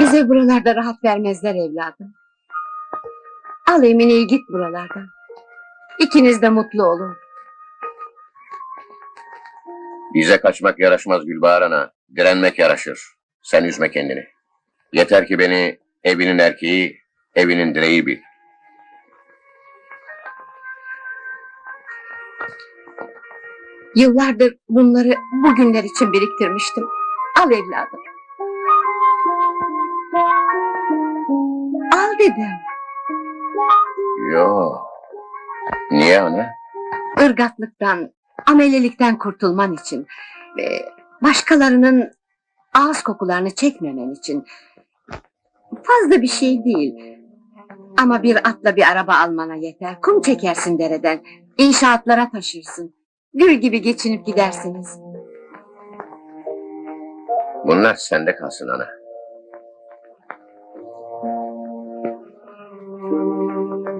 Bize buralarda rahat vermezler evladım. Al Emine'yi git buralardan. İkiniz de mutlu olun. Bize kaçmak yaraşmaz Gülbahar Ana. Direnmek yaraşır. Sen üzme kendini. Yeter ki beni evinin erkeği, evinin direği bil. Yıllardır bunları bugünler için biriktirmiştim. Al evladım. Al dedim. Yo. Niye ana? Irgatlıktan, amelelikten kurtulman için ve başkalarının ağız kokularını çekmemen için. Fazla bir şey değil. Ama bir atla bir araba almana yeter. Kum çekersin dereden. inşaatlara taşırsın. Gül gibi geçinip gidersiniz. Bunlar sende kalsın ana.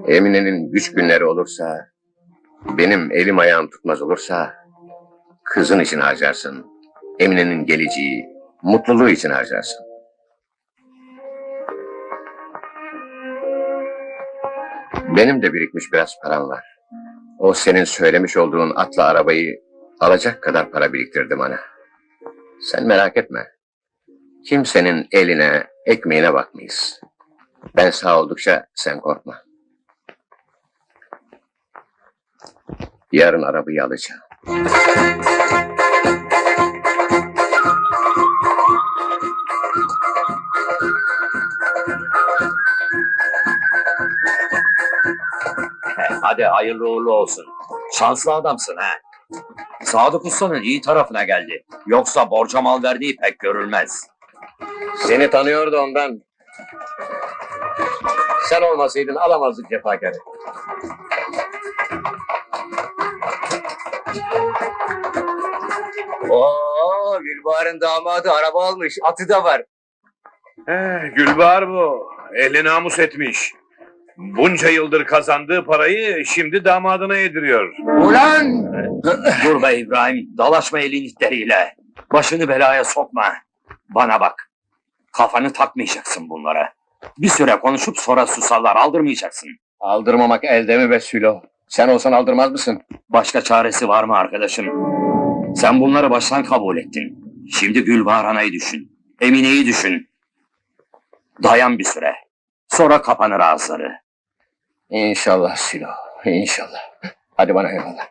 Emine'nin güç günleri olursa, benim elim ayağım tutmaz olursa, kızın için harcarsın. Emine'nin geleceği, mutluluğu için harcarsın. Benim de birikmiş biraz param var. O senin söylemiş olduğun atla arabayı alacak kadar para biriktirdim ana. Sen merak etme. Kimsenin eline, ekmeğine bakmayız. Ben sağ oldukça sen korkma. Yarın arabayı alacağım. Hadi hayırlı uğurlu olsun. Şanslı adamsın ha. Sadık Usta'nın iyi tarafına geldi. Yoksa borca mal verdiği pek görülmez. Seni tanıyordu ondan. Sen olmasaydın alamazdık cefakarı. Oo, Gülbahar'ın damadı araba almış, atı da var. Eh, Gülbahar bu. Ehli namus etmiş. Bunca yıldır kazandığı parayı şimdi damadına yediriyor. Ulan! Dur be İbrahim, dalaşma elin itleriyle. Başını belaya sokma. Bana bak, kafanı takmayacaksın bunlara. Bir süre konuşup sonra susarlar, aldırmayacaksın. Aldırmamak elde mi be Sülo? Sen olsan aldırmaz mısın? Başka çaresi var mı arkadaşım? Sen bunları baştan kabul ettin. Şimdi Gülbahar Ana'yı düşün. Emine'yi düşün. Dayan bir süre. Sonra kapanır ağızları. İnşallah Sülo, inşallah. Hadi bana eyvallah.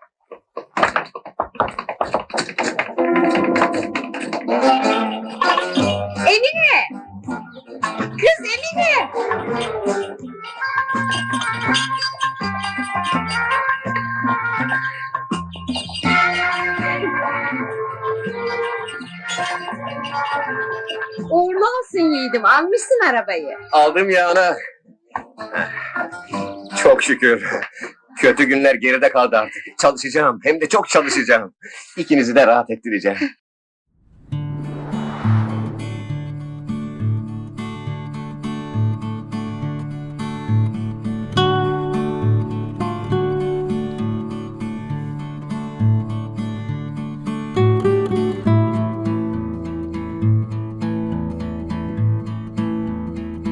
Emine! Kız Emine! Uğurlu olsun yiğidim. Almışsın arabayı. Aldım ya ana. Çok şükür. Kötü günler geride kaldı artık. Çalışacağım. Hem de çok çalışacağım. İkinizi de rahat ettireceğim.